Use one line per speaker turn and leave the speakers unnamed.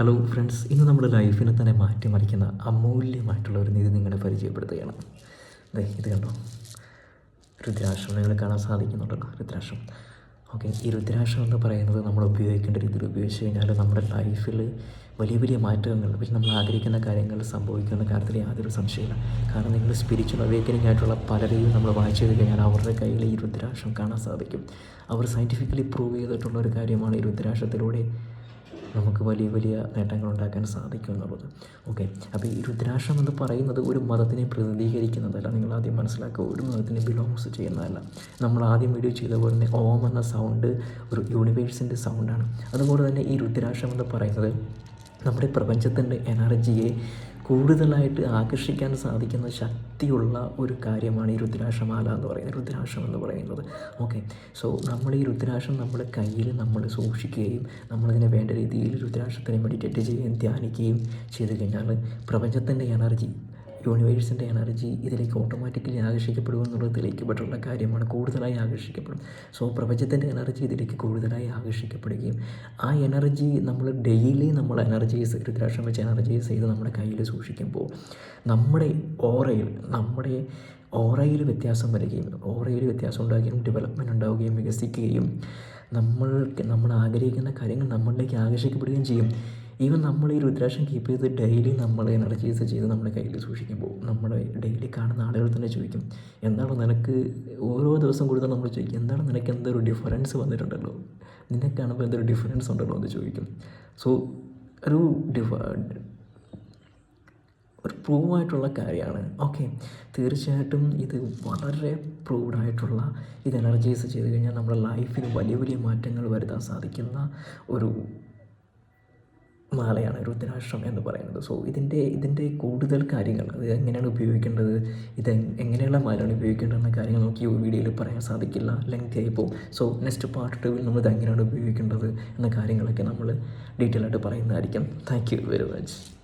Hello friends ഇന്ന് നമ്മുടെ ലൈഫിനെ തന്നെ മാറ്റിമറിക്കുന്ന അമൂല്യമായിട്ടുള്ള ഒരു നിധി നിങ്ങളെ പരിചയപ്പെടുത്തുകയാണ്. അതെ ഇത് കണ്ടോ? രുദ്രാക്ഷം നിങ്ങൾ കാണാൻ സാധിക്കുന്നുണ്ടോ രുദ്രാക്ഷം. ഓക്കെ ഈ രുദ്രാക്ഷം എന്ന് പറയുന്നത് നമ്മൾ ഉപയോഗിക്കേണ്ട രീതിയിൽ ഉപയോഗിച്ച് കഴിഞ്ഞാൽ നമ്മുടെ ലൈഫിൽ വലിയ വലിയ മാറ്റങ്ങൾ പക്ഷെ നമ്മൾ ആഗ്രഹിക്കുന്ന കാര്യങ്ങൾ സംഭവിക്കുന്ന കാര്യത്തിൽ യാതൊരു സംശയമില്ല കാരണം നിങ്ങൾ സ്പിരിച്വൽ അവേക്കനിങ് ആയിട്ടുള്ള പലരെയും നമ്മൾ വായിച്ചു കഴിഞ്ഞാൽ അവരുടെ കയ്യിൽ ഈ രുദ്രാക്ഷം കാണാൻ സാധിക്കും. അവർ സയന്റിഫിക്കലി പ്രൂവ് ചെയ്തിട്ടുള്ള ഒരു കാര്യമാണ് ഈ രുദ്രാക്ഷത്തിലൂടെ നമുക്ക് വലിയ വലിയ നേട്ടങ്ങൾ ഉണ്ടാക്കാൻ സാധിക്കും എന്നുള്ളത്. ഓക്കെ അപ്പോൾ ഈ രുദ്രാക്ഷം എന്ന് പറയുന്നത് ഒരു മതത്തിനെ പ്രതിനിധീകരിക്കുന്നതല്ല. നിങ്ങൾ ആദ്യം മനസ്സിലാക്കുക ഒരു മതത്തിനെ ബിലോങ്സ് ചെയ്യുന്നതല്ല. നമ്മൾ ആദ്യം വീഡിയോ ചെയ്ത പോലെ തന്നെ ഓം എന്ന സൗണ്ട് ഒരു യൂണിവേഴ്സിന്റെ സൗണ്ടാണ് അതുപോലെ തന്നെ ഈ രുദ്രാക്ഷം എന്ന് പറയുന്നത് നമ്മുടെ പ്രപഞ്ചത്തിന്റെ എനർജിയെ കൂടുതലായിട്ട് ആകർഷിക്കാൻ സാധിക്കുന്ന ശക്തിയുള്ള ഒരു കാര്യമാണ് ഈ രുദ്രാക്ഷമാല എന്ന് പറയുന്നത്. രുദ്രാക്ഷം എന്ന് പറയുന്നത്. ഓക്കെ സോ നമ്മൾ ഈ രുദ്രാക്ഷം നമ്മുടെ കയ്യിൽ നമ്മൾ സൂക്ഷിക്കുകയും നമ്മളതിനെ വേണ്ട രീതിയിൽ രുദ്രാക്ഷത്തിനെ മെഡിറ്റേറ്റ് ചെയ്യുകയും ധ്യാനിക്കുകയും ചെയ്തു കഴിഞ്ഞാൽ പ്രപഞ്ചത്തിന്റെ എനർജി യൂണിവേഴ്സിന്റെ എനർജി ഇതിലേക്ക് ഓട്ടോമാറ്റിക്കലി ആകർഷിക്കപ്പെടും എന്നുള്ളത് തെളിയിക്കപ്പെട്ടുള്ള കാര്യമാണ്. കൂടുതലായി ആകർഷിക്കപ്പെടും. സോ പ്രപഞ്ചത്തിന്റെ എനർജി ഇതിലേക്ക് കൂടുതലായി ആകർഷിക്കപ്പെടുകയും ആ എനർജി നമ്മൾ ഡെയിലി നമ്മൾ എനർജൈസ് രുദ്രാക്ഷം വെച്ച് എനർജൈസ് ചെയ്ത് നമ്മുടെ കയ്യിൽ സൂക്ഷിക്കുമ്പോൾ നമ്മുടെ ഓറയിൽ നമ്മുടെ ഓറയിൽ വ്യത്യാസം വരികയും ഓറയിൽ വ്യത്യാസം ഉണ്ടാകുകയും ഡെവലപ്മെന്റ് ഉണ്ടാവുകയും വികസിക്കുകയും നമ്മൾ നമ്മൾ ആഗ്രഹിക്കുന്ന കാര്യങ്ങൾ നമ്മളിലേക്ക് ആകർഷിക്കപ്പെടുകയും ചെയ്യും. ഈവൻ നമ്മൾ ഈ രുദ്രാക്ഷം കീപ്പ് ചെയ്ത് ഡെയിലി നമ്മൾ എനർജൈസ് ചെയ്ത് നമ്മുടെ കയ്യിൽ സൂക്ഷിക്കുമ്പോൾ നമ്മൾ ഡെയിലി കാണുന്ന ആളുകൾ തന്നെ ചോദിക്കും എന്താണ് നിനക്ക് ഓരോ ദിവസം കൂടുതൽ നമ്മൾ ചോദിക്കും എന്താണ് നിനക്ക് എന്തൊരു ഡിഫറൻസ് വന്നിട്ടുണ്ടല്ലോ? നിന്നെ കാണുമ്പോൾ എന്തൊരു ഡിഫറൻസ് ഉണ്ടല്ലോ? എന്ന് ചോദിക്കും. സോ ഒരു ഡിഫ ഒരു പ്രൂവ് ആയിട്ടുള്ള കാര്യമാണ്. ഓക്കെ തീർച്ചയായിട്ടും ഇത് വളരെ പ്രൂവ്ഡ് ആയിട്ടുള്ള ഇത് എനർജൈസ് ചെയ്ത് കഴിഞ്ഞാൽ നമ്മുടെ ലൈഫിൽ വലിയ വലിയ മാറ്റങ്ങൾ വരുത്താൻ സാധിക്കുന്ന ഒരു മാലയാണ് രുദ്രാക്ഷം എന്ന് പറയുന്നത്. സോ ഇതിന്റെ ഇതിന്റെ കൂടുതൽ കാര്യങ്ങൾ അത് എങ്ങനെയാണ് ഉപയോഗിക്കേണ്ടത് ഇത് എങ്ങനെയുള്ള മാലയാണ് ഉപയോഗിക്കേണ്ടതെന്ന കാര്യങ്ങൾ നമുക്ക് ഈ വീഡിയോയിൽ പറയാൻ സാധിക്കില്ല. ലെങ്തി ആയി പോകും സോ നെക്സ്റ്റ് പാർട്ട് ടൂവിൽ നമ്മൾ ഇത് എങ്ങനെയാണ് ഉപയോഗിക്കേണ്ടത് എന്ന കാര്യങ്ങളൊക്കെ നമ്മൾ ഡീറ്റെയിൽ ആയിട്ട് പറയുന്നതായിരിക്കും. Thank you very much